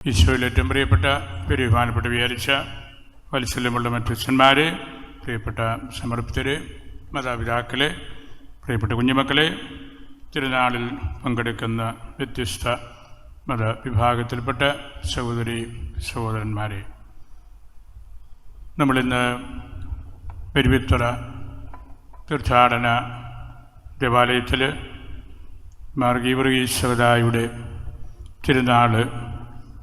ഈശോയിൽ ഏറ്റവും പ്രിയപ്പെട്ട പെരുമാനപ്പെട്ട് വിചാരിച്ച വത്സല്യമുള്ള മറ്റച്ഛന്മാരെ പ്രിയപ്പെട്ട സമർപ്പിതരെ മാതാപിതാക്കളെ പ്രിയപ്പെട്ട കുഞ്ഞുമക്കളെ തിരുനാളിൽ പങ്കെടുക്കുന്ന വ്യത്യസ്ത മതവിഭാഗത്തിൽപ്പെട്ട സഹോദരി സഹോദരന്മാരെ. നമ്മളിന്ന് പെരുവിത്തുറ തീർത്ഥാടന ദേവാലയത്തിൽ മാർഗീവർഗീശ്വരതായുടെ തിരുനാൾ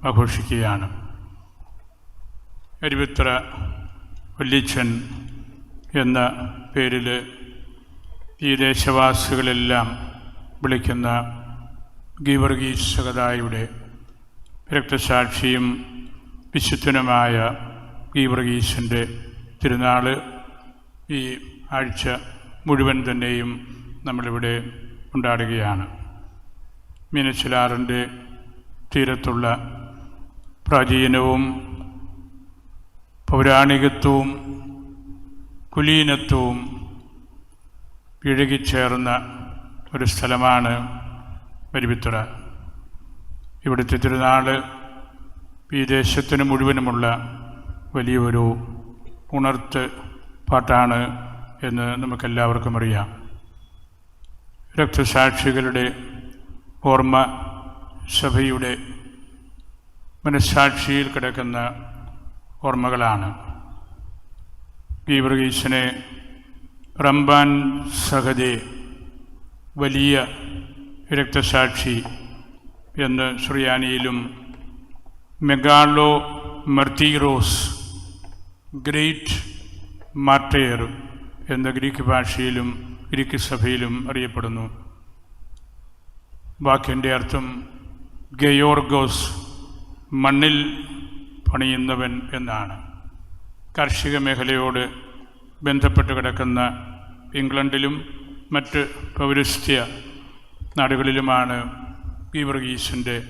ആഘോഷിക്കുകയാണ്. അരുവിത്ര വല്യച്ഛൻ എന്ന പേരിൽ ഈ ദേശവാസികളെല്ലാം വിളിക്കുന്ന ഗീവർഗീശ്വരതായുടെ രക്തസാക്ഷിയും വിശുദ്ധനുമായ ഗീവർഗീസിന്റെ തിരുനാൾ ഈ ആഴ്ച മുഴുവൻ തന്നെയും നമ്മളിവിടെ കൊണ്ടാടുകയാണ് മീനച്ചിലാറിന്റെ തീരത്തുള്ള പ്രാചീനവും പൗരാണികത്വവും കുലീനത്വവും ഇഴുകിച്ചേർന്ന ഒരു സ്ഥലമാണ് വരുവിത്തുറ ഇവിടുത്തെ തിരുനാൾ ഈ ദേശത്തിന് മുഴുവനുമുള്ള വലിയൊരു ഉണർത്ത് പാട്ടാണ് എന്ന് നമുക്കെല്ലാവർക്കും അറിയാം. രക്തസാക്ഷികളുടെ ഓർമ്മ സഭയുടെ മനസ്സാക്ഷിയിൽ കിടക്കുന്ന ഓർമ്മകളാണ്. ഗീവർഗീശനെ റംബാൻ സഹദേ വലിയ രക്തസാക്ഷി എന്ന് ശ്രിയാനിയിലും മെഗാളോ മർത്തീറോസ് ഗ്രേറ്റ് മാർട്ടയർ എന്ന ഗ്രീക്ക് ഭാഷയിലും ഗ്രീക്ക് സഭയിലും അറിയപ്പെടുന്നു. വാക്കിന്റെ അർത്ഥം ഗയോർഗോസ് മണ്ണിൽ പണിയുന്നവൻ എന്നാണ്. കാർഷിക മേഖലയോട് ബന്ധപ്പെട്ട് കിടക്കുന്ന ഇംഗ്ലണ്ടിലും മറ്റ് പൗരസ്ത്യ നാടുകളിലുമാണ് ഈ വർഗീസിന്റെ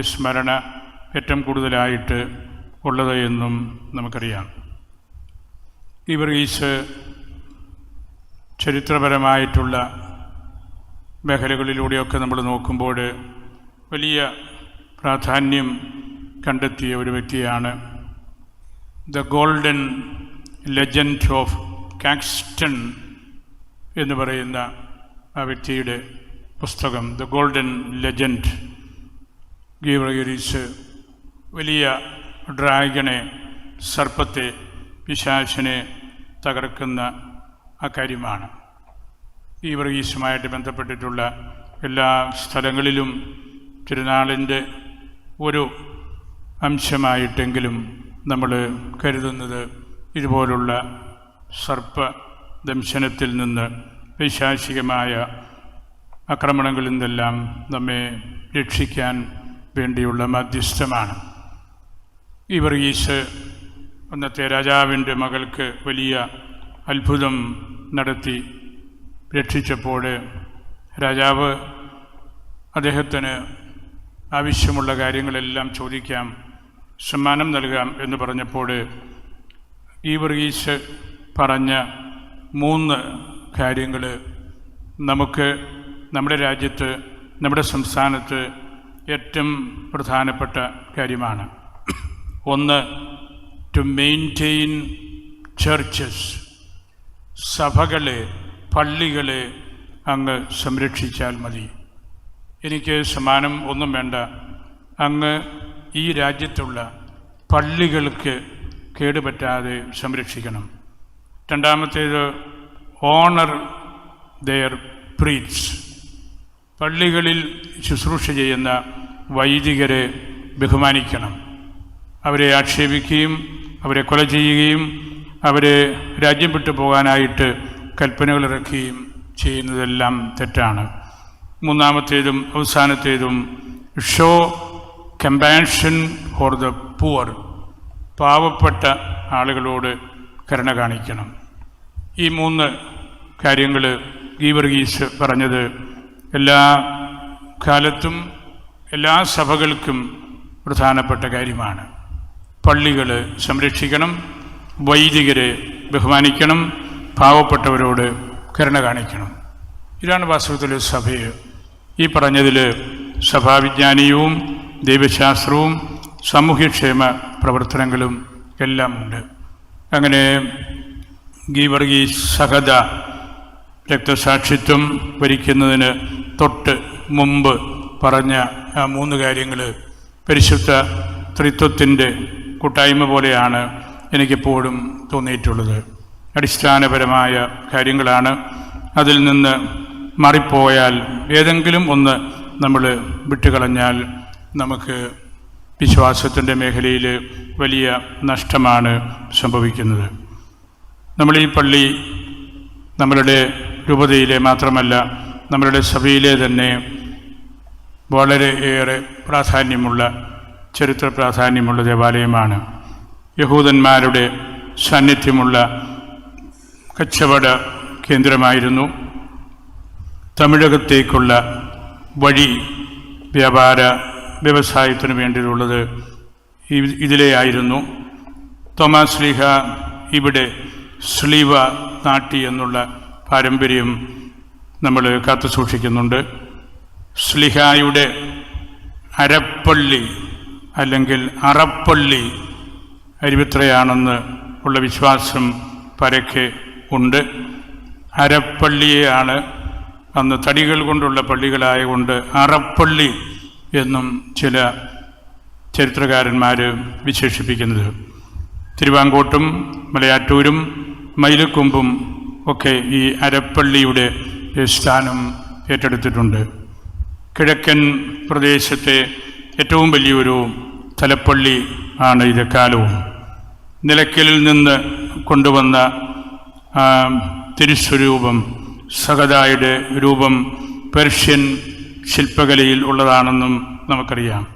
സ്മരണ ഏറ്റവും കൂടുതലായിട്ട് ഉള്ളത് എന്നും നമുക്കറിയാം. ഈ വർഗീസ് ചരിത്രപരമായിട്ടുള്ള മേഖലകളിലൂടെയൊക്കെ നമ്മൾ നോക്കുമ്പോൾ വലിയ പ്രാധാന്യം കണ്ടെത്തിയ ഒരു വ്യക്തിയാണ് the golden legend of Caxton എന്ന് പറയുന്ന ആ വ്യക്തിയുടെ പുസ്തകം ദ ഗോൾഡൻ ലെജൻഡ് ഗീവഗിരീസ് വലിയ ഡ്രാഗണെ സർപ്പത്തെ പിശാശിനെ തകർക്കുന്ന ആ കാര്യമാണ്. ഈ വർഗീസുമായിട്ട് ബന്ധപ്പെട്ടിട്ടുള്ള എല്ലാ സ്ഥലങ്ങളിലും തിരുനാളിന്റെ ഒരു അംശമായിട്ടെങ്കിലും നമ്മൾ കരുതുന്നത് ഇതുപോലുള്ള സർപ്പ ദംശനത്തിൽ നിന്ന് പൈശാചികമായ ആക്രമണങ്ങളിൽ നിന്നെല്ലാം നമ്മെ രക്ഷിക്കാൻ വേണ്ടിയുള്ള മധ്യസ്ഥമാണ്. വർഗീസ് അന്നത്തെ രാജാവിന്റെ മകൾക്ക് വലിയ അത്ഭുതം നടത്തി രക്ഷിച്ചപ്പോൾ രാജാവ് അദ്ദേഹത്തിന് ആവശ്യമുള്ള കാര്യങ്ങളെല്ലാം ചോദിക്കാം. സമ്മാനം നൽകാം എന്ന് പറഞ്ഞപ്പോൾ ഈ വർഗീസ് പറഞ്ഞ മൂന്ന് കാര്യങ്ങൾ നമുക്ക് നമ്മുടെ രാജ്യത്ത് നമ്മുടെ സംസ്ഥാനത്ത് ഏറ്റവും പ്രധാനപ്പെട്ട കാര്യമാണ്. ഒന്ന് ടു മെയിന്റെയിൻ ചർച്ചസ് സഭകളെ പള്ളികളെ അങ്ങ് സംരക്ഷിച്ചാൽ മതി. എനിക്ക് സമ്മാനം ഒന്നും വേണ്ട. അങ്ങ് ഈ രാജ്യത്തുള്ള പള്ളികൾക്ക് കേടുപറ്റാതെ സംരക്ഷിക്കണം. രണ്ടാമത്തേത് ഓണർ ദെയർ പ്രീറ്റ്സ് പള്ളികളിൽ ശുശ്രൂഷ ചെയ്യുന്ന വൈദികരെ ബഹുമാനിക്കണം. അവരെ ആക്ഷേപിക്കുകയും അവരെ കൊല ചെയ്യുകയും അവരെ രാജ്യം വിട്ടു പോകാനായിട്ട് കൽപ്പനകൾ ഇറക്കുകയും ചെയ്യുന്നതെല്ലാം തെറ്റാണ്. മൂന്നാമത്തേതും അവസാനത്തേതും show compassion for the poor പാവപ്പെട്ട ആളുകളോട് കരുണ കാണിക്കണം. ഈ മൂന്ന് കാര്യങ്ങൾ ഗീവർഗീസ് പറഞ്ഞത് എല്ലാ കാലത്തും എല്ലാ സഭകൾക്കും പ്രധാനപ്പെട്ട കാര്യമാണ്. പള്ളികൾ സംരക്ഷിക്കണം വൈദികരെ ബഹുമാനിക്കണം പാവപ്പെട്ടവരോട് കരുണ കാണിക്കണം. ഇതാണ് വാസ്തവത്തിൽ സഭയെ. ഈ പറഞ്ഞതിൽ സഭാവിജ്ഞാനീയവും ദൈവശാസ്ത്രവും സാമൂഹ്യക്ഷേമ പ്രവർത്തനങ്ങളും എല്ലാം ഉണ്ട് അങ്ങനെ ഗീവർഗീ സഹത രക്തസാക്ഷിത്വം ഭരിക്കുന്നതിന് തൊട്ട് മുമ്പ് പറഞ്ഞ ആ മൂന്ന് കാര്യങ്ങൾ പരിശുദ്ധ ത്രിത്വത്തിന്റെ കൂട്ടായ്മ പോലെയാണ് എനിക്കെപ്പോഴും തോന്നിയിട്ടുള്ളത്. അടിസ്ഥാനപരമായ കാര്യങ്ങളാണ്. അതിൽ നിന്ന് മാറിപ്പോയാൽ ഏതെങ്കിലും ഒന്ന് നമ്മൾ വിട്ടുകളഞ്ഞാൽ നമുക്ക് വിശ്വാസത്തിന്റെ മേഖലയിൽ വലിയ നഷ്ടമാണ് സംഭവിക്കുന്നത്. നമ്മൾ ഈ പള്ളി നമ്മളുടെ രൂപതയിലെ മാത്രമല്ല നമ്മളുടെ സഭയിലെ തന്നെ വളരെ ഏറെ പ്രാധാന്യമുള്ള ചരിത്ര പ്രാധാന്യമുള്ള ദേവാലയമാണ്. യഹൂദന്മാരുടെ സാന്നിധ്യമുള്ള കച്ചവട കേന്ദ്രമായിരുന്നു. തമിഴകത്തേക്കുള്ള വഴി വ്യാപാര വ്യവസായത്തിന് വേണ്ടിയുള്ളത് ഇ- ഇതിലെയായിരുന്നു. തോമാസ് ലീഹ ഇവിടെ സ്ലീവ നാട്ടി എന്നുള്ള പാരമ്പര്യം നമ്മൾ കാത്തു സൂക്ഷിക്കുന്നുണ്ട്. സ്ലിഹായുടെ അരപ്പള്ളി അല്ലെങ്കിൽ അറപ്പള്ളി അരുവിത്രയാണെന്ന് ഉള്ള വിശ്വാസം പരക്കെ ഉണ്ട്. അരപ്പള്ളിയെയാണ് അന്ന് തടികൾ കൊണ്ടുള്ള പള്ളികളായ കൊണ്ട് അറപ്പള്ളി എന്നും ചില ചരിത്രകാരന്മാർ വിശേഷിപ്പിക്കുന്നത്. തിരുവാങ്കോട്ടും മലയാറ്റൂരും മയിലക്കൊമ്പും ഒക്കെ ഈ അരപ്പള്ളിയുടെ സ്ഥാനം ഏറ്റെടുത്തിട്ടുണ്ട്. കിഴക്കൻ പ്രദേശത്തെ ഏറ്റവും വലിയൊരു തലപ്പള്ളി ആണ് ഇത് കാലവും. നിലയ്ക്കലിൽ നിന്ന് കൊണ്ടുവന്ന തിരുസ്വരൂപം സഹദായുടെ രൂപം പേർഷ്യൻ ശില്പകലയിൽ ഉള്ളതാണെന്നും നമുക്കറിയാം.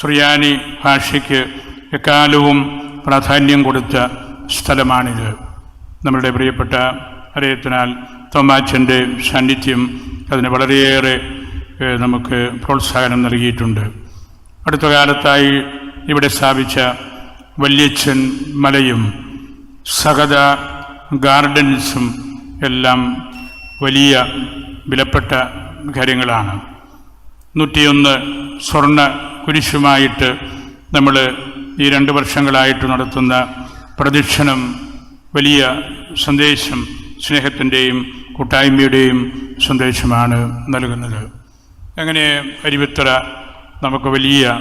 സുറിയാനി ഭാഷയ്ക്ക് എക്കാലവും പ്രാധാന്യം കൊടുത്ത സ്ഥലമാണിത്. നമ്മളുടെ പ്രിയപ്പെട്ട അറിയത്തിനാൽ തോമാച്ചന്റെ സാന്നിധ്യം അതിന് വളരെയേറെ നമുക്ക് പ്രോത്സാഹനം നൽകിയിട്ടുണ്ട്. അടുത്ത കാലത്തായി ഇവിടെ സ്ഥാപിച്ച വല്യച്ഛൻ മലയും സഹത ഗാർഡൻസും എല്ലാം വലിയ വിലപ്പെട്ട കാര്യങ്ങളാണ്. നൂറ്റിയൊന്ന് സ്വർണ കുരിശുമായിട്ട് നമ്മൾ ഈ രണ്ട് വർഷങ്ങളായിട്ട് നടത്തുന്ന പ്രദക്ഷിണം വലിയ സന്ദേശം സ്നേഹത്തിന്റെയും കൂട്ടായ്മയുടെയും സന്ദേശമാണ് നൽകുന്നത്. അങ്ങനെ അരുവിത്തറ നമുക്ക് വലിയ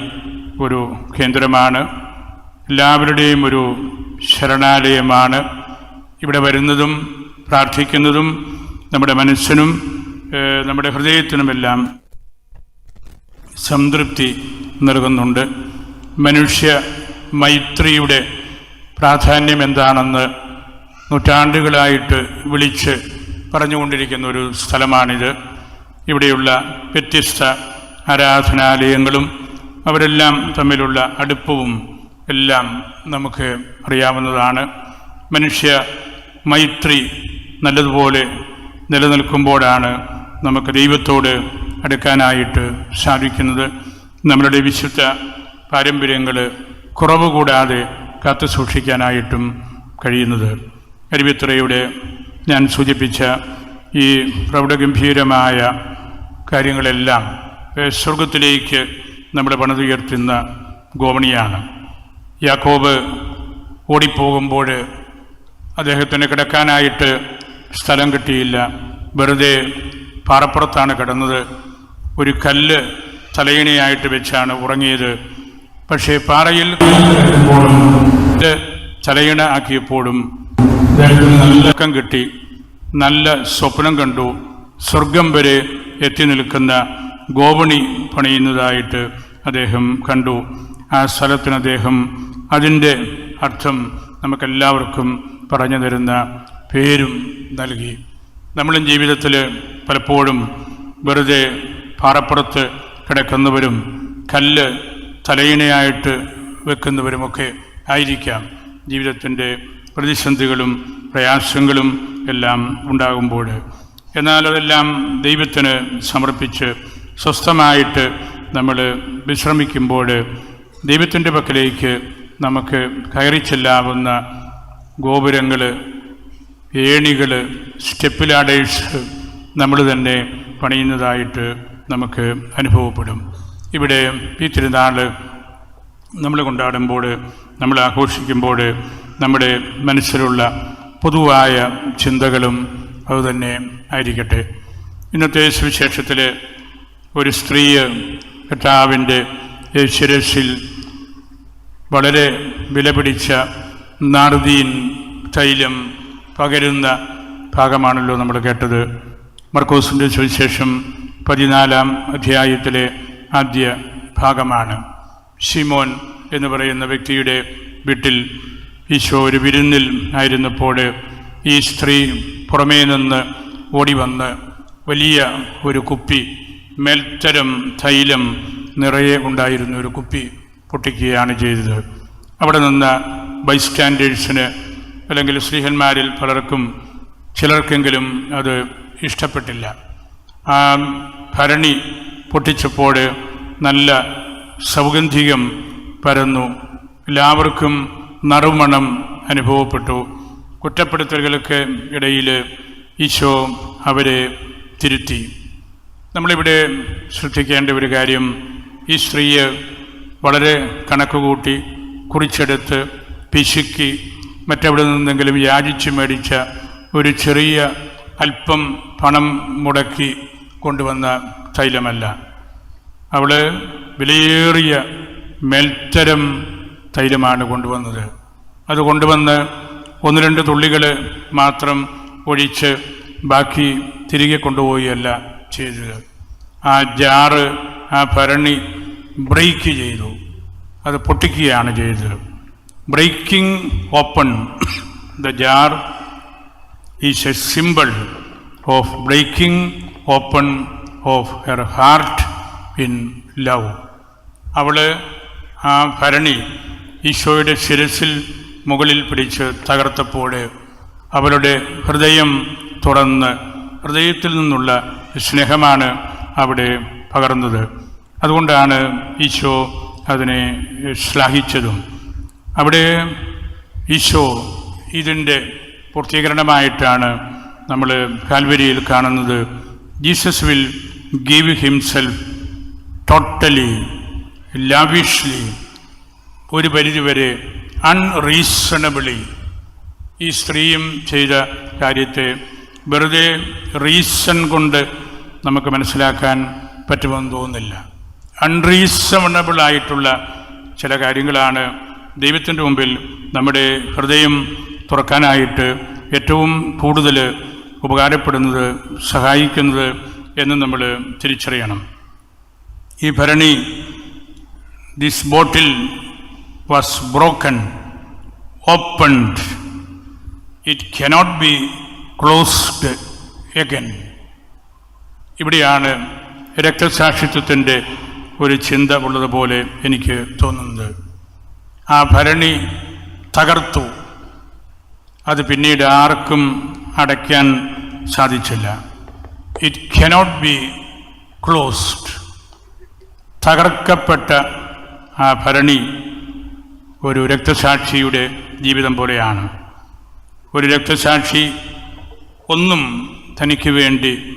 ഒരു കേന്ദ്രമാണ്. എല്ലാവരുടെയും ഒരു ശരണാലയമാണ്. ഇവിടെ വരുന്നതും പ്രാർത്ഥിക്കുന്നതും നമ്മുടെ മനസ്സിനും നമ്മുടെ ഹൃദയത്തിനുമെല്ലാം സംതൃപ്തി നൽകുന്നുണ്ട്. മനുഷ്യ മൈത്രിയുടെ പ്രാധാന്യം എന്താണെന്ന് നൂറ്റാണ്ടുകളായിട്ട് വിളിച്ച് പറഞ്ഞുകൊണ്ടിരിക്കുന്ന ഒരു സ്ഥലമാണിത്. ഇവിടെയുള്ള വ്യത്യസ്ത ആരാധനാലയങ്ങളും അവരെല്ലാം തമ്മിലുള്ള അടുപ്പവും എല്ലാം നമുക്ക് അറിയാവുന്നതാണ്. മനുഷ്യ മൈത്രി നല്ലതുപോലെ നിലനിൽക്കുമ്പോഴാണ് നമുക്ക് ദൈവത്തോട് അടുക്കാനായിട്ട് സാധിക്കുന്നത് നമ്മളുടെ വിശുദ്ധ പാരമ്പര്യങ്ങൾ കുറവ് കൂടാതെ കാത്തു സൂക്ഷിക്കാനായിട്ടും കഴിയുന്നത്. അരുവിത്രയുടെ ഞാൻ സൂചിപ്പിച്ച ഈ പ്രൗഢഗംഭീരമായ കാര്യങ്ങളെല്ലാം സ്വർഗത്തിലേക്ക് നമ്മളെ പണിതുയർത്തുന്ന ഗോവണിയാണ്. യാക്കോബ് ഓടിപ്പോകുമ്പോൾ അദ്ദേഹത്തിന് കിടക്കാനായിട്ട് സ്ഥലം കിട്ടിയില്ല. വെറുതെ പാറപ്പുറത്താണ് കിടന്നത്. ഒരു കല്ല് തലയിണയായിട്ട് വെച്ചാണ് ഉറങ്ങിയത്. പക്ഷേ പാറയിൽ തലയിണ ആക്കിയപ്പോഴും നല്ല കിട്ടി. നല്ല സ്വപ്നം കണ്ടു. സ്വർഗം വരെ എത്തി നിൽക്കുന്ന ഗോവണി പണിയുന്നതായിട്ട് അദ്ദേഹം കണ്ടു. ആ സ്ഥലത്തിന് അദ്ദേഹം അതിന്റെ അർത്ഥം നമുക്കെല്ലാവർക്കും പറഞ്ഞു തരുന്ന പേരും നൽകി. നമ്മളും ജീവിതത്തിൽ പലപ്പോഴും വെറുതെ പാറപ്പുറത്ത് കിടക്കുന്നവരും കല്ല് തലയിണയായിട്ട് വെക്കുന്നവരുമൊക്കെ ആയിരിക്കാം. ജീവിതത്തിന്റെ പ്രതിസന്ധികളും പ്രയാസങ്ങളും എല്ലാം ഉണ്ടാകുമ്പോൾ. എന്നാൽ അതെല്ലാം ദൈവത്തിന് സമർപ്പിച്ച് സ്വസ്ഥമായിട്ട് നമ്മൾ വിശ്രമിക്കുമ്പോൾ ദൈവത്തിന്റെ പക്കലേക്ക് നമുക്ക് കയറി ചെല്ലാവുന്ന ഗോപുരങ്ങൾ ഏണികൾ സ്റ്റെപ്പ് ലാഡേഴ്സ് നമ്മൾ തന്നെ പണിയുന്നതായിട്ട് നമുക്ക് അനുഭവപ്പെടും. ഇവിടെ ഈ തിരുനാൾ നമ്മൾ കൊണ്ടാടുമ്പോൾ നമ്മൾ ആഘോഷിക്കുമ്പോൾ നമ്മുടെ മനസ്സിലുള്ള പൊതുവായ ചിന്തകളും അതുതന്നെ ആയിരിക്കട്ടെ. ഇന്നത്തെ സുവിശേഷത്തിൽ ഒരു സ്ത്രീ കർത്താവിന്റെ ശിരസിൽ വളരെ വിലപിടിച്ച നാർദീൻ തൈലം പകരുന്ന ഭാഗമാണല്ലോ നമ്മൾ കേട്ടത്. മർക്കോസിന്റെ സുവിശേഷം പതിനാലാം അധ്യായത്തിലെ ആദ്യ ഭാഗമാണ്. ഷിമോൻ എന്ന് പറയുന്ന വ്യക്തിയുടെ വീട്ടിൽ ഈശോ ഒരു വിരുന്നിൽ ആയിരുന്നപ്പോൾ ഈ സ്ത്രീ പുറമേ നിന്ന് ഓടി വന്ന് വലിയ ഒരു കുപ്പി മേൽത്തരം തൈലം നിറയെ ഉണ്ടായിരുന്ന ഒരു കുപ്പി പൊട്ടിക്കുകയാണ് ചെയ്തത്. അവിടെ നിന്ന് ബൈസ്റ്റാൻഡേഴ്സിന് അല്ലെങ്കിൽ സ്ത്രീഹന്മാരിൽ പലർക്കും ചിലർക്കെങ്കിലും അത് ഇഷ്ടപ്പെട്ടില്ല. ആ ഭരണി പൊട്ടിച്ചപ്പോൾ നല്ല സൗഗന്ധികം പരന്നു. എല്ലാവർക്കും നറുമണം അനുഭവപ്പെട്ടു. കുറ്റപ്പെടുത്തലുകൾക്ക് ഇടയിൽ ഈശോ അവരെ തിരുത്തി. നമ്മളിവിടെ ശ്രദ്ധിക്കേണ്ട ഒരു കാര്യം ഈ സ്ത്രീയെ വളരെ കണക്കുകൂട്ടി കുറിച്ചെടുത്ത് പിശുക്കി മറ്റെവിടെ നിന്നെങ്കിലും യാചിച്ച് മേടിച്ച ഒരു ചെറിയ അല്പം പണം മുടക്കി കൊണ്ടുവന്ന തൈലമല്ല. അവൾ വിലയേറിയ മെൽത്തരം തൈലമാണ് കൊണ്ടുവന്നത്. അത് കൊണ്ടുവന്ന് ഒന്ന് രണ്ട് തുള്ളികൾ മാത്രം ഒഴിച്ച് ബാക്കി തിരികെ കൊണ്ടുപോവുകയല്ല ചെയ്തത്. ആ ജാറ് ആ ഭരണി ബ്രേക്ക് ചെയ്തു. അത് പൊട്ടിക്കുകയാണ് ചെയ്തത്. Breaking open. The jar is a simple of breaking open of her heart in love അവൾ ആ ഭരണി ഈശോയുടെ ശിരസിൽ മുകളിൽ പിടിച്ച് തകർത്തപ്പോൾ അവളുടെ ഹൃദയം തുറന്ന് ഹൃദയത്തിൽ നിന്നുള്ള സ്നേഹമാണ് അവിടെ പകർന്നത്. അതുകൊണ്ടാണ് ഈശോ അതിനെ ശ്ലാഘിച്ചതും. അവിടെ ഈശോ ഇതിന്റെ പൂർത്തീകരണമായിട്ടാണ് നമ്മൾ കാൽവരിയിൽ കാണുന്നത്. Jesus will give himself totally lavishly ഒരു പരിധിവരെ അൺറീസണബിളി. ഈ സ്ത്രീയും ചെയ്ത കാര്യത്തെ വെറുതെ റീസൺ കൊണ്ട് നമുക്ക് മനസ്സിലാക്കാൻ പറ്റുമെന്ന് തോന്നുന്നില്ല. അൺറീസണബിളായിട്ടുള്ള ചില കാര്യങ്ങളാണ് ദൈവത്തിന്റെ മുമ്പിൽ നമ്മുടെ ഹൃദയം തുറക്കാനായിട്ട് ഏറ്റവും കൂടുതൽ ഉപകാരപ്പെടുന്നത് സഹായിക്കുന്നത് എന്ന് നമ്മൾ തിരിച്ചറിയണം. ഈ ഭരണി this bottle was broken opened it cannot be closed again ഇവിടെയാണ് രക്തസാക്ഷിത്വത്തിന്റെ ഒരു ചിന്ത ഉള്ളതുപോലെ എനിക്ക് തോന്നുന്നത്. ആ ഭരണി തകർത്തു. അത് പിന്നീട് ആർക്കും അടയ്ക്കാൻ സാധിച്ചില്ല. ഇറ്റ് കനോട്ട് ബി ക്ലോസ്ഡ് തകർക്കപ്പെട്ട ആ ഭരണി ഒരു രക്തസാക്ഷിയുടെ ജീവിതം പോലെയാണ്. ഒരു രക്തസാക്ഷി ഒന്നും തനിക്ക് വേണ്ടി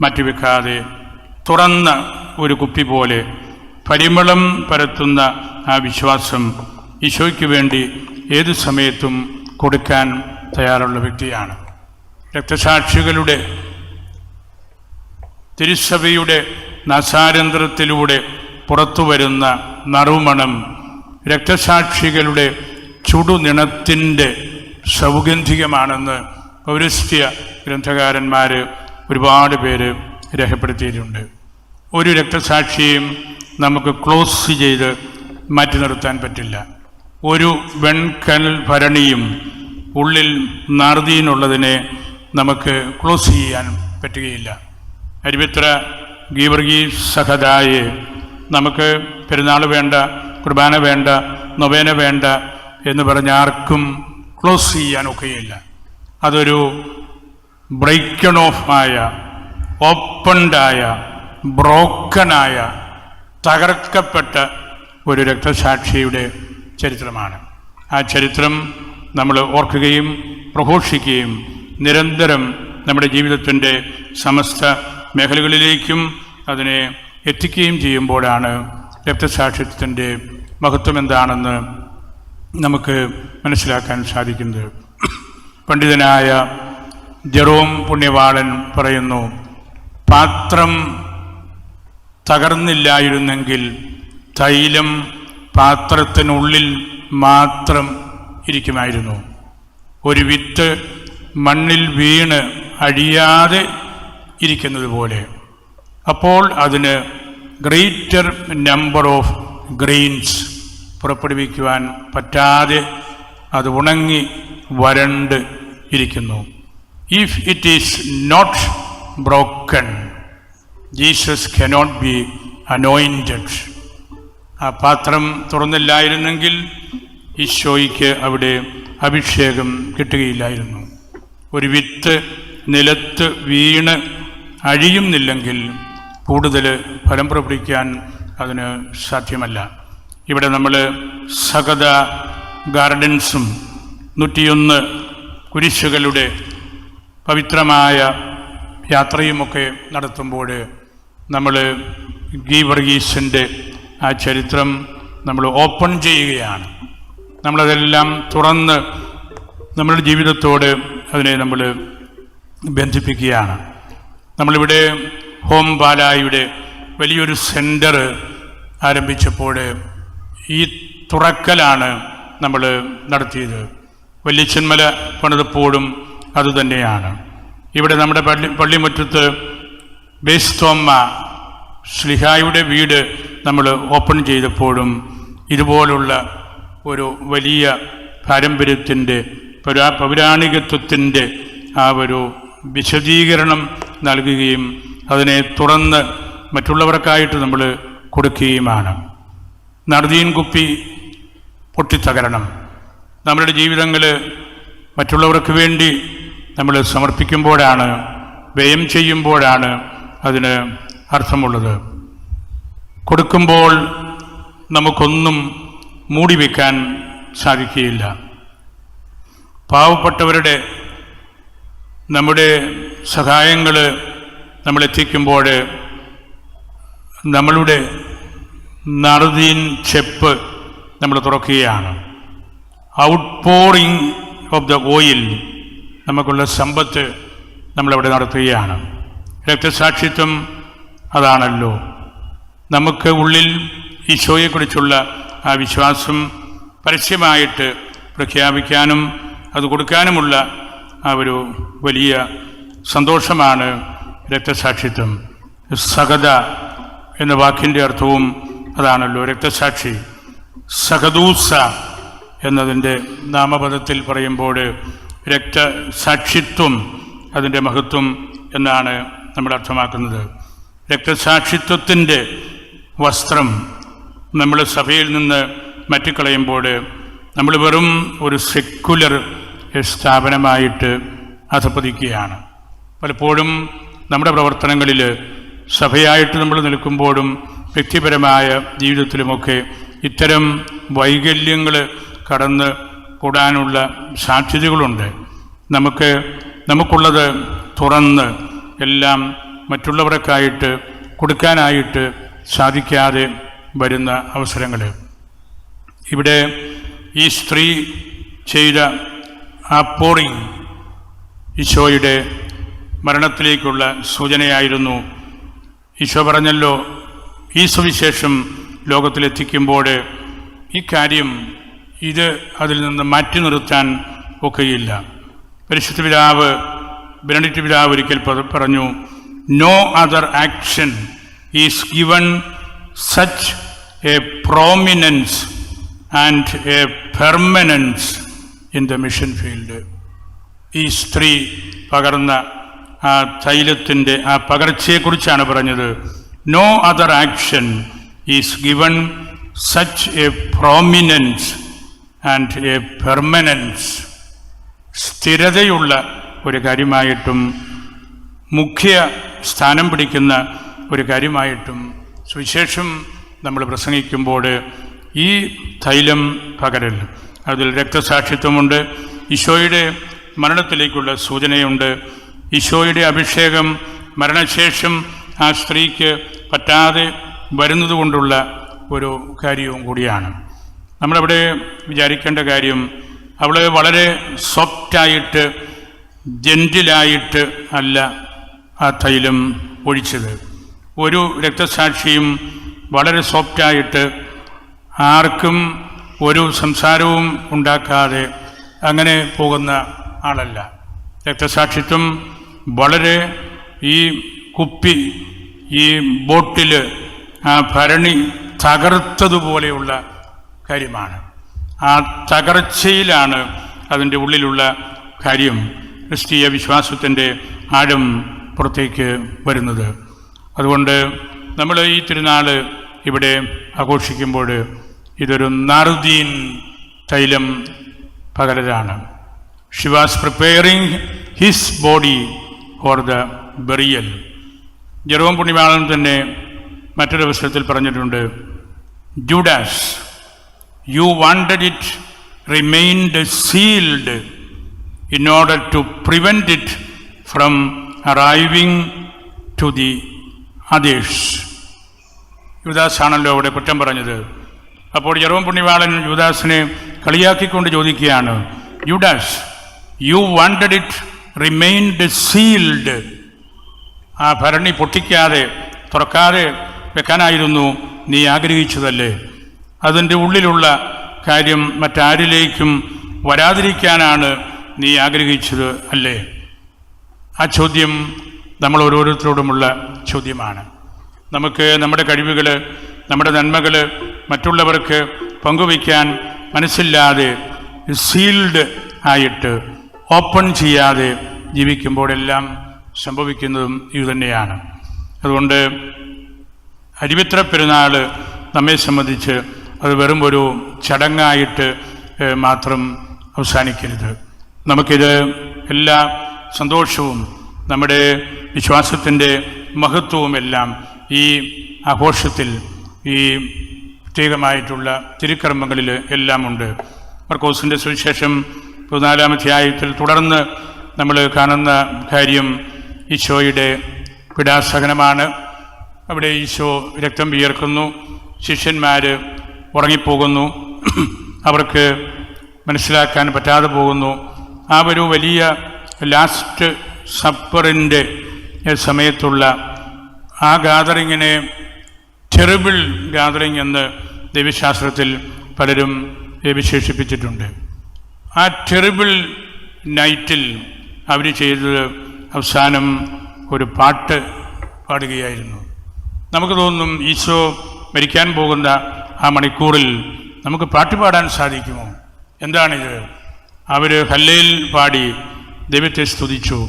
മാറ്റിവെക്കാതെ തുറന്ന ഒരു കുപ്പി പോലെ പരിമളം പരത്തുന്ന ആ വിശ്വാസം ഈശോയ്ക്ക് വേണ്ടി ഏത് സമയത്തും കൊടുക്കാൻ തയ്യാറുള്ള വ്യക്തിയാണ്. രക്തസാക്ഷികളുടെ തിരുസഭയുടെ നസാരന്ധ്രത്തിലൂടെ പുറത്തു വരുന്ന നറുമണം രക്തസാക്ഷികളുടെ ചുടുനിണത്തിന്റെ സൗഗന്ധികമാണെന്ന് പൗരസ്ത്യ ഗ്രന്ഥകാരന്മാർ ഒരുപാട് പേര് രേഖപ്പെടുത്തിയിട്ടുണ്ട്. ഒരു രക്തസാക്ഷിയും നമുക്ക് ക്ലോസ് ചെയ്ത് മാറ്റി നിർത്താൻ പറ്റില്ല. ഒരു വെൺകൽ ഭരണിയും ഉള്ളിൽ നാർദീനുള്ളതിനെ നമുക്ക് ക്ലോസ് ചെയ്യാൻ പറ്റുകയില്ല. അരുവിത്ര ഗീവർഗി സഹദായെ നമുക്ക് പെരുന്നാൾ വേണ്ട കുർബാന വേണ്ട നൊവേന വേണ്ട എന്ന് പറഞ്ഞ ആർക്കും ക്ലോസ് ചെയ്യാൻ ഒക്കുകയില്ല അതൊരു ബ്രേക്കൺ ഓഫ് ആയ ഓപ്പൺഡായ ബ്രോക്കനായ തകർക്കപ്പെട്ട ഒരു രക്തസാക്ഷിയുടെ ചരിത്രമാണ്. ആ ചരിത്രം നമ്മൾ ഓർക്കുകയും പ്രഘോഷിക്കുകയും നിരന്തരം നമ്മുടെ ജീവിതത്തിന്റെ സമസ്ത മേഖലകളിലേക്കും അതിനെ എത്തിക്കുകയും ചെയ്യുമ്പോഴാണ് രക്തസാക്ഷിത്വത്തിന്റെ മഹത്വം എന്താണെന്ന് നമുക്ക് മനസ്സിലാക്കാൻ സാധിക്കുന്നത്. പണ്ഡിതനായ ജെറോം പുണ്യവാളൻ പറയുന്നു പാത്രം തകർന്നില്ലായിരുന്നെങ്കിൽ തൈലം പാത്രത്തിനുള്ളിൽ മാത്രം ഇരിക്കുമായിരുന്നു. ഒരു വിത്ത് മണ്ണിൽ വീണ് അഴിയാതെ ഇരിക്കുന്നത് പോലെ അപ്പോൾ അതിന് ഗ്രേറ്റർ നമ്പർ ഓഫ് ഗ്രെയിൻസ് പുറപ്പെടുവിക്കുവാൻ പറ്റാതെ അത് ഉണങ്ങി വരണ്ട് ഇരിക്കുന്നു. If it is not broken Jesus cannot be anointed ആ പാത്രം തുറന്നില്ലായിരുന്നെങ്കിൽ ഈശോയ്ക്ക് അവിടെ അഭിഷേകം കിട്ടുകയില്ലായിരുന്നു. ഒരു വിത്ത് നിലത്ത് വീണ് അഴിയുന്നില്ലെങ്കിൽ കൂടുതൽ ഫലം പ്രവർത്തിക്കാൻ അതിന് സാധ്യമല്ല. ഇവിടെ നമ്മൾ സകത ഗാർഡൻസും നൂറ്റിയൊന്ന് കുരിശുകളുടെ പവിത്രമായ യാത്രയുമൊക്കെ നടത്തുമ്പോൾ നമ്മൾ ഗീ വർഗീസിന്റെ ആ ചരിത്രം നമ്മൾ ഓപ്പൺ ചെയ്യുകയാണ്. നമ്മളതെല്ലാം തുറന്ന് നമ്മുടെ ജീവിതത്തോട് അതിനെ നമ്മൾ ബന്ധിപ്പിക്കുകയാണ്. നമ്മളിവിടെ ഹോം ബാലായുടെ വലിയൊരു സെന്റർ ആരംഭിച്ചപ്പോൾ ഈ തുറക്കലാണ് നമ്മൾ നടത്തിയത്. വല്യച്ചന്മല പണിതപ്പോഴും അതുതന്നെയാണ് ഇവിടെ നമ്മുടെ പള്ളി പള്ളിമുറ്റത്ത് ബേസ്തോമ്മ ശ്ലിഹായുടെ വീട് നമ്മൾ ഓപ്പൺ ചെയ്തപ്പോഴും ഇതുപോലുള്ള ഒരു വലിയ പാരമ്പര്യത്തിന്റെ പുരാ പൗരാണികത്വത്തിന്റെ ആ ഒരു വിശദീകരണം നൽകുകയും അതിനെ തുറന്ന് മറ്റുള്ളവർക്കായിട്ട് നമ്മൾ കൊടുക്കുകയുമാണ്. നർദീൻ കുപ്പി പൊട്ടിത്തകരണം. നമ്മുടെ ജീവിതങ്ങൾ മറ്റുള്ളവർക്ക് വേണ്ടി നമ്മൾ സമർപ്പിക്കുമ്പോഴാണ് വ്യയം ചെയ്യുമ്പോഴാണ് അതിന് അർത്ഥമുള്ളത്. കൊടുക്കുമ്പോൾ നമുക്കൊന്നും മൂടി വയ്ക്കാൻ സാധിക്കുകയില്ല. പാവപ്പെട്ടവരുടെ നമ്മുടെ സഹായങ്ങൾ നമ്മളെത്തിക്കുമ്പോൾ നമ്മളുടെ നറുദീൻ ചെപ്പ് നമ്മൾ തുറക്കുകയാണ്. Out pouring of the oil നമുക്കുള്ള സമ്പത്ത് നമ്മളവിടെ നടത്തുകയാണ്. രക്തസാക്ഷിത്വം അതാണല്ലോ. നമുക്ക് ഉള്ളിൽ ഈശോയെക്കുറിച്ചുള്ള ആ വിശ്വാസം പരസ്യമായിട്ട് പ്രഖ്യാപിക്കാനും അത് കൊടുക്കാനുമുള്ള ആ ഒരു വലിയ സന്തോഷമാണ് രക്തസാക്ഷിത്വം. സഹത എന്ന വാക്കിന്റെ അർത്ഥവും അതാണല്ലോ രക്തസാക്ഷി. സഹദൂസ എന്നതിന്റെ നാമപദത്തിൽ പറയുമ്പോൾ രക്തസാക്ഷിത്വം അതിന്റെ മഹത്വം എന്നാണ് നമ്മൾ അർത്ഥമാക്കുന്നത്. രക്തസാക്ഷിത്വത്തിന്റെ വസ്ത്രം നമ്മൾ സഭയിൽ നിന്ന് മാറ്റിക്കളയുമ്പോൾ നമ്മൾ വെറും ഒരു സെക്കുലർ സ്ഥാപനമായിട്ട് അധപ്പതിക്കുകയാണ് പലപ്പോഴും നമ്മുടെ പ്രവർത്തനങ്ങളിൽ സഭയായിട്ട് നമ്മൾ നിൽക്കുമ്പോഴും വ്യക്തിപരമായ ജീവിതത്തിലുമൊക്കെ ഇത്തരം വൈകല്യങ്ങൾ കടന്ന് കൂടാനുള്ള സാധ്യതകളുണ്ട്. നമുക്ക് നമുക്കുള്ളത് തുറന്ന് എല്ലാം മറ്റുള്ളവർക്കായിട്ട് കൊടുക്കാനായിട്ട് സാധിക്കാതെ വരുന്ന അവസരങ്ങൾ. ഇവിടെ ഈ സ്ത്രീ ചെയ്ത ആ പോറിങ് ഈശോയുടെ മരണത്തിലേക്കുള്ള സൂചനയായിരുന്നു. ഈശോ പറഞ്ഞല്ലോ ഈ സുവിശേഷം ലോകത്തിലെത്തിക്കുമ്പോൾ ഈ കാര്യം ഇത് അതിൽ നിന്ന് മാറ്റി നിർത്താൻ ഒക്കെയില്ല. പരിശുദ്ധ പിതാവ് ബെനഡിക്റ്റ് പിതാവ് ഒരിക്കൽ പറഞ്ഞു no other action is given such a prominence and a permanence in the mission field ഈ സ്ത്രീ പകർന്ന ആ തൈലത്തിന്റെ ആ പകർച്ചയെക്കുറിച്ചാണ് പറഞ്ഞത്. No other action is given such a prominence and a permanence സ്ഥിരതയുള്ള ഒരു കാര്യമായിട്ടും മുഖ്യ സ്ഥാനം പിടിക്കുന്ന ഒരു കാര്യമായിട്ടും സുവിശേഷം നമ്മൾ പ്രസംഗിക്കുമ്പോൾ ഈ തൈലം പകരൽ. അതിൽ രക്തസാക്ഷിത്വമുണ്ട്. ഈശോയുടെ മരണത്തിലേക്കുള്ള സൂചനയുണ്ട്. ഈശോയുടെ അഭിഷേകം മരണശേഷം ആ സ്ത്രീക്ക് പറ്റാതെ വരുന്നതുകൊണ്ടുള്ള ഒരു കാര്യവും കൂടിയാണ്. നമ്മളവിടെ വിചാരിക്കേണ്ട കാര്യം അവൾ വളരെ സോഫ്റ്റായിട്ട് ജെന്റിലായിട്ട് അല്ല ആ തൈലം ഒഴിച്ചത്. ഒരു രക്തസാക്ഷിയും വളരെ സോഫ്റ്റായിട്ട് ആർക്കും ഒരു സംസാരവും ഉണ്ടാക്കാതെ അങ്ങനെ പോകുന്ന ആളല്ല. രക്തസാക്ഷിത്വം വളരെ ഈ കുപ്പി ഈ ബോട്ടിൽ ആ ഭരണി തകർത്തതുപോലെയുള്ള കാര്യമാണ്. ആ തകർച്ചയിലാണ് അതിന്റെ ഉള്ളിലുള്ള കാര്യം ക്രിസ്തീയ വിശ്വാസത്തിന്റെ ആഴം പുറത്തേക്ക് വരുന്നത്. അതുകൊണ്ട് നമ്മൾ ഈ തിരുനാൾ ഇവിടെ ആഘോഷിക്കുമ്പോൾ ഇതൊരു നാറുദ്ദീൻ തൈലം പകരലാണ് she was preparing his body for the burial Jerome പുണ്യമാളൻ തന്നെ മറ്റൊരു അവസരത്തിൽ പറഞ്ഞിട്ടുണ്ട് Judas you wanted it remained sealed in order to prevent it from arriving to the others. യുദാസാണല്ലോ അവിടെ കുറ്റം പറഞ്ഞത്. അപ്പോൾ ജെറോം പുണ്യവാളൻ യുദാസിനെ കളിയാക്കിക്കൊണ്ട് ചോദിക്കുകയാണ് Judas you wanted it remained sealed ആ ഭരണി പൊട്ടിക്കാതെ തുറക്കാതെ വെക്കാനായിരുന്നു നീ ആഗ്രഹിച്ചതല്ലേ? അതിന്റെ ഉള്ളിലുള്ള കാര്യം മറ്റാരിലേക്കും വരാതിരിക്കാനാണ് നീ ആഗ്രഹിച്ചത് അല്ലേ? ആ ചോദ്യം നമ്മൾ ഓരോരുത്തരോടുമുള്ള ചോദ്യമാണ്. നമുക്ക് നമ്മുടെ കഴിവുകൾ നമ്മുടെ നന്മകൾ മറ്റുള്ളവർക്ക് പങ്കുവയ്ക്കാൻ മനസ്സില്ലാതെ സീൽഡ് ആയിട്ട് ഓപ്പൺ ചെയ്യാതെ ജീവിക്കുമ്പോഴെല്ലാം സംഭവിക്കുന്നതും ഇതുതന്നെയാണ് അതുകൊണ്ട് അരിവിത്ര പെരുന്നാൾ നമ്മെ സംബന്ധിച്ച് അത് വെറും ഒരു ചടങ്ങായിട്ട് മാത്രം അവസാനിക്കരുത്. നമുക്കിത് എല്ലാ സന്തോഷവും നമ്മുടെ വിശ്വാസത്തിന്റെ മഹത്വവുമെല്ലാം ഈ ആഘോഷത്തിൽ ഈ പ്രത്യേകമായിട്ടുള്ള തിരുക്കർമ്മങ്ങളിൽ എല്ലാം ഉണ്ട് മർക്കോസിന്റെ സുവിശേഷം പതിനാലാം അധ്യായത്തിൽ തുടർന്ന് നമ്മൾ കാണുന്ന കാര്യം ഈശോയുടെ പിടാസഹനമാണ് അവിടെ ഈശോ രക്തം വിയർക്കുന്നു ശിഷ്യന്മാർ ഉറങ്ങിപ്പോകുന്നു അവർക്ക് മനസ്സിലാക്കാൻ പറ്റാതെ പോകുന്നു. ആ ഒരു വലിയ ലാസ്റ്റ് സപ്പറിന്റെ സമയത്തുള്ള ആ ഗാദറിങ്ങിനെ ടെറിബിൾ ഗാദറിങ് എന്ന് ദൈവശാസ്ത്രത്തിൽ പലരും വിശേഷിപ്പിച്ചിട്ടുണ്ട്. ആ ടെറിബിൾ നൈറ്റിൽ അവർ ചെയ്തത് അവസാനം ഒരു പാട്ട് പാടുകയായിരുന്നു. നമുക്ക് തോന്നും ഈശോ മരിക്കാൻ പോകുന്ന ആ മണിക്കൂറിൽ നമുക്ക് പാട്ട് പാടാൻ സാധിക്കുമോ? എന്താണിത്? അവർ ഹല്ലയിൽ പാടി ദൈവത്തെ സ്തുതിച്ചു.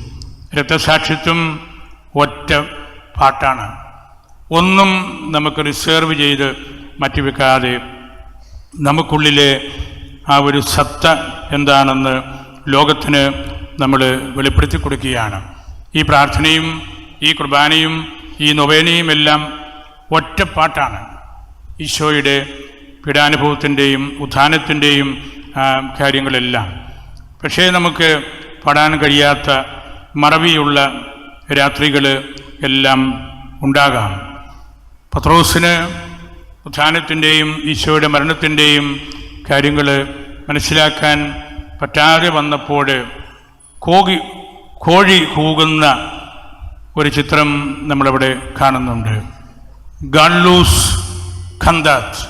രക്തസാക്ഷിത്വം ഒറ്റ പാട്ടാണ്. ഒന്നും നമുക്ക് റിസർവ് ചെയ്ത് മാറ്റിവെക്കാതെ നമുക്കുള്ളിലെ ആ ഒരു സത്ത എന്താണെന്ന് ലോകത്തിന് നമ്മൾ വെളിപ്പെടുത്തി കൊടുക്കുകയാണ്. ഈ പ്രാർത്ഥനയും ഈ കുർബാനയും ഈ നൊവേനയും എല്ലാം ഒറ്റപ്പാട്ടാണ് ഈശോയുടെ പീഡാനുഭവത്തിന്റെയും ഉത്ഥാനത്തിന്റെയും കാര്യങ്ങളെല്ലാം. പക്ഷേ നമുക്ക് പാടാൻ കഴിയാത്ത മറവിയുള്ള രാത്രികൾ എല്ലാം ഉണ്ടാകാം. പത്രോസിന് ധ്യാനത്തിന്റെയും ഈശോയുടെ മരണത്തിന്റെയും കാര്യങ്ങൾ മനസ്സിലാക്കാൻ പറ്റാതെ വന്നപ്പോൾ കോകി കോഴി കൂകുന്ന ഒരു ചിത്രം നമ്മളവിടെ കാണുന്നുണ്ട്. ഗൺലൂസ് ഖന്താത്ത്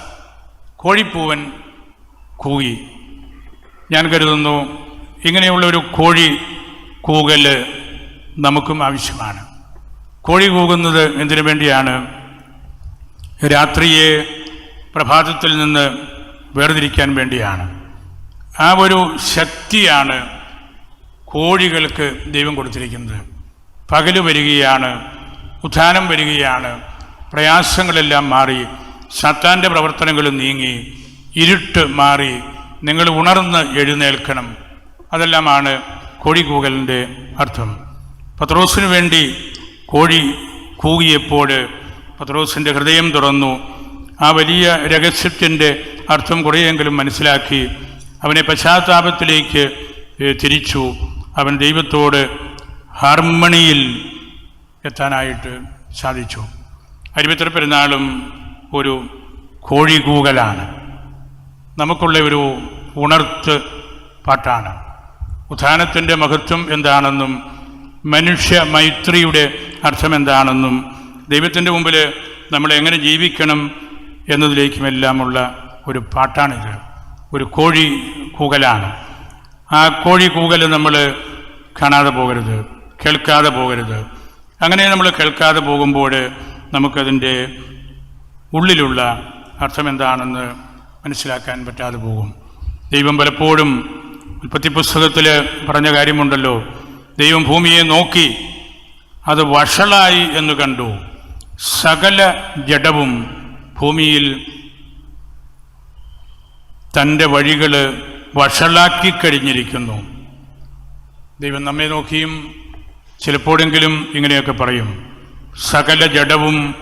കോഴിപ്പൂവൻ കൂകി. ഞാൻ കരുതുന്നു ഇങ്ങനെയുള്ള ഒരു കോഴി കൂകൽ നമുക്കും ആവശ്യമാണ്. കോഴി കൂകുന്നത് എന്തിനു വേണ്ടിയാണ്? രാത്രിയെ പ്രഭാതത്തിൽ നിന്ന് വേർതിരിക്കാൻ വേണ്ടിയാണ്. ആ ഒരു ശക്തിയാണ് കോഴികൾക്ക് ദൈവം കൊടുത്തിരിക്കുന്നത്. പകൽ വരികയാണ് ഉത്ഥാനം വരികയാണ് പ്രയാസങ്ങളെല്ലാം മാറി സത്താന്റെ പ്രവർത്തനങ്ങൾ നീങ്ങി ഇരുട്ട് മാറി നിങ്ങൾ ഉണർന്ന് എഴുന്നേൽക്കണം. അതെല്ലാമാണ് കോഴി കൂകലിന്റെ അർത്ഥം. പത്രോസിനു വേണ്ടി കോഴി കൂകിയപ്പോൾ പത്രോസിന്റെ ഹൃദയം തുറന്നു. ആ വലിയ രഹസ്യത്തിന്റെ അർത്ഥം കുറേയെങ്കിലും മനസ്സിലാക്കി അവനെ പശ്ചാത്താപത്തിലേക്ക് തിരിച്ചു. അവൻ ദൈവത്തോട് ഹാർമണിയിൽ എത്താനായിട്ട് സാധിച്ചു. അരിപത്ര പെരുന്നാളും ഒരു കോഴികൂകലാണ്. നമുക്കുള്ള ഒരു ഉണർത്ത് പാട്ടാണ്. ഉത്ഥാനത്തിന്റെ മഹത്വം എന്താണെന്നും മനുഷ്യ മൈത്രിയുടെ അർത്ഥം എന്താണെന്നും ദൈവത്തിന്റെ മുമ്പിൽ നമ്മൾ എങ്ങനെ ജീവിക്കണം എന്നതിലേക്കുമെല്ലാമുള്ള ഒരു പാട്ടാണിത്. ഒരു കോഴി കൂകലാണ്. ആ കോഴി കൂകൽ നമ്മൾ കാണാതെ പോകരുത് കേൾക്കാതെ പോകരുത്. അങ്ങനെ നമ്മൾ കേൾക്കാതെ പോകുമ്പോൾ നമുക്കതിന്റെ ഉള്ളിലുള്ള അർത്ഥം എന്താണെന്ന് മനസ്സിലാക്കാൻ പറ്റാതെ പോകും. ദൈവം പലപ്പോഴും ഉൽപ്പത്തി പുസ്തകത്തിൽ പറഞ്ഞ കാര്യമുണ്ടല്ലോ ദൈവം ഭൂമിയെ നോക്കി അത് വഷളായി എന്ന് കണ്ടു. സകല ജഡവും ഭൂമിയിൽ തന്റെ വഴികൾ വഷളാക്കി കഴിഞ്ഞിരിക്കുന്നു. ദൈവം നമ്മെ നോക്കിയും ചിലപ്പോഴെങ്കിലും ഇങ്ങനെയൊക്കെ പറയും. സകല ജഡവും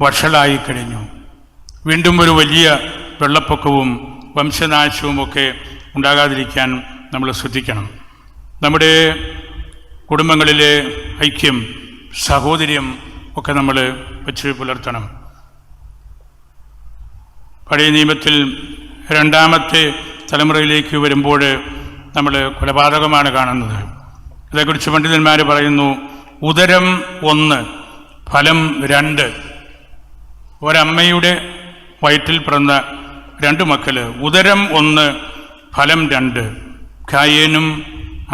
വഷളായി കഴിഞ്ഞു. വീണ്ടും ഒരു വലിയ വെള്ളപ്പൊക്കവും വംശനാശവും ഒക്കെ ഉണ്ടാകാതിരിക്കാൻ നമ്മൾ ശ്രദ്ധിക്കണം. നമ്മുടെ കുടുംബങ്ങളിലെ ഐക്യം സഹോദര്യം ഒക്കെ നമ്മൾ വെച്ച് പുലർത്തണം. പഴയ നിയമത്തിൽ രണ്ടാമത്തെ തലമുറയിലേക്ക് വരുമ്പോൾ നമ്മൾ കൊലപാതകമാണ് കാണുന്നത്. അതേക്കുറിച്ച് പണ്ഡിതന്മാർ പറയുന്നു ഉദരം ഒന്ന് ഫലം രണ്ട്. ഒരമ്മയുടെ വയറ്റിൽ പിറന്ന രണ്ട് മക്കൾ ഉദരം ഒന്ന് ഫലം രണ്ട്. ഖായേനും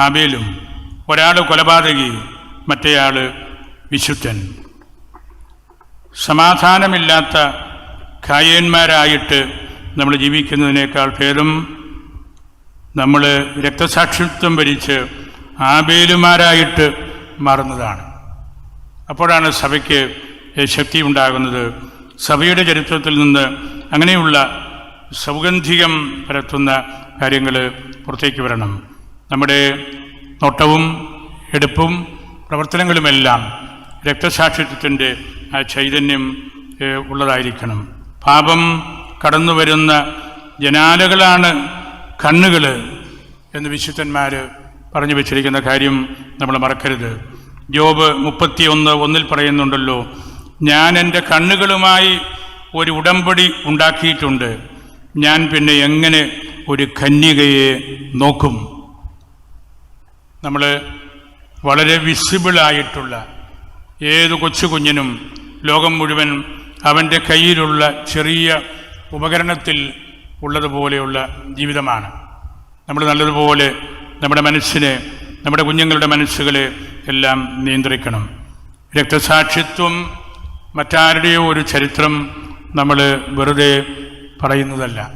ആബേലും ഒരാൾ കൊലപാതകി മറ്റേയാൾ വിശുദ്ധൻ. സമാധാനമില്ലാത്ത കായന്മാരായിട്ട് നമ്മൾ ജീവിക്കുന്നതിനേക്കാൾ ഭേദം നമ്മൾ രക്തസാക്ഷിത്വം ഭരിച്ച് ആബേലുമാരായിട്ട് മാറുന്നതാണ്. അപ്പോഴാണ് സഭയ്ക്ക് ശക്തി ഉണ്ടാകുന്നത് സഭയുടെ ചരിത്രത്തിൽ നിന്ന് അങ്ങനെയുള്ള സൗഗന്ധികം പരത്തുന്ന കാര്യങ്ങൾ പുറത്തേക്ക് വരണം. നമ്മുടെ നോട്ടവും എടുപ്പും പ്രവർത്തനങ്ങളുമെല്ലാം രക്തസാക്ഷിത്വത്തിന്റെ ആ ചൈതന്യം ഉള്ളതായിരിക്കണം. പാപം കടന്നു വരുന്ന ജനാലകളാണ് കണ്ണുകൾ എന്ന് വിശുദ്ധന്മാർ പറഞ്ഞു വെച്ചിരിക്കുന്ന കാര്യം നമ്മൾ മറക്കരുത്. ജോബ് മുപ്പത്തി ഒന്ന് ഒന്നിൽ പറയുന്നുണ്ടല്ലോ ഞാൻ എന്റെ കണ്ണുകളുമായി ഒരു ഉടമ്പടി ഉണ്ടാക്കിയിട്ടുണ്ട്. ഞാൻ പിന്നെ എങ്ങനെ ഒരു കന്യകയെ നോക്കും? നമ്മൾ വളരെ വിസിബിളായിട്ടുള്ള ഏത് കൊച്ചു കുഞ്ഞിനും ലോകം മുഴുവൻ അവന്റെ കയ്യിലുള്ള ചെറിയ ഉപകരണത്തിൽ ഉള്ളതുപോലെയുള്ള ജീവിതമാണ്. നമ്മൾ നല്ലതുപോലെ നമ്മുടെ മനസ്സിനെ നമ്മുടെ കുഞ്ഞുങ്ങളുടെ മനസ്സുകളെ എല്ലാം നിയന്ത്രിക്കണം. രക്തസാക്ഷിത്വം മറ്റാരുടെയോ ഒരു ചരിത്രം നമ്മൾ വെറുതെ പറയുന്നതല്ല.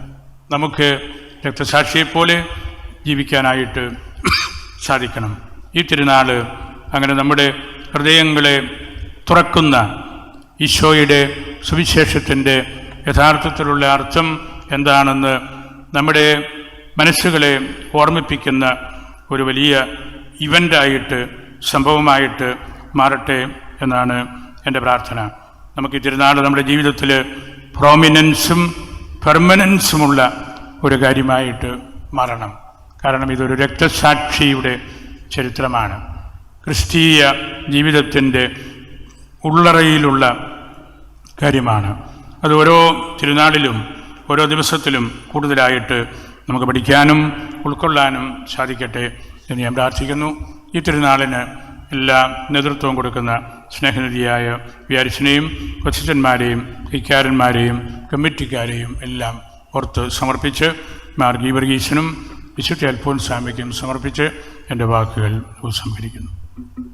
നമുക്ക് രക്തസാക്ഷിയെപ്പോലെ ജീവിക്കാനായിട്ട് സാധിക്കണം. ഈ തിരുനാൾ അങ്ങനെ നമ്മുടെ ഹൃദയങ്ങളെ തുറക്കുന്ന ഈശോയുടെ സുവിശേഷത്തിന്റെ യഥാർത്ഥത്തിലുള്ള അർത്ഥം എന്താണെന്ന് നമ്മുടെ മനസ്സുകളെ ഓർമ്മിപ്പിക്കുന്ന ഒരു വലിയ ഇവന്റായിട്ട് സംഭവമായിട്ട് മാറട്ടെ എന്നാണ് എന്റെ പ്രാർത്ഥന. നമുക്ക് തിരുനാൾ നമ്മുടെ ജീവിതത്തിൽ പ്രോമിനൻസും പെർമനൻസുമുള്ള ഒരു കാര്യമായിട്ട് മാറണം. കാരണം ഇതൊരു രക്തസാക്ഷിയുടെ ചരിത്രമാണ്. ക്രിസ്തീയ ജീവിതത്തിന്റെ ഉള്ളറയിലുള്ള കാര്യമാണ്. അത് ഓരോ തിരുനാളിലും ഓരോ ദിവസത്തിലും കൂടുതലായിട്ട് നമുക്ക് പഠിക്കാനും ഉൾക്കൊള്ളാനും സാധിക്കട്ടെ എന്ന് ഞാൻ പ്രാർത്ഥിക്കുന്നു. ഈ തിരുനാളിന് എല്ലാ നേതൃത്വവും കൊടുക്കുന്ന സ്നേഹനിധിയായ വ്യാരിസിനെയും കൊച്ചന്മാരെയും കൈക്കാരന്മാരെയും കമ്മിറ്റിക്കാരെയും എല്ലാം ഓർത്ത് സമർപ്പിച്ച് മാർ ഗീവർഗീശനും വിശുദ്ധ അൽഫോൻസാമിക്കും സമർപ്പിച്ച് എന്റെ വാക്കുകൾ ഉപസംഹരിക്കുന്നു Thank you.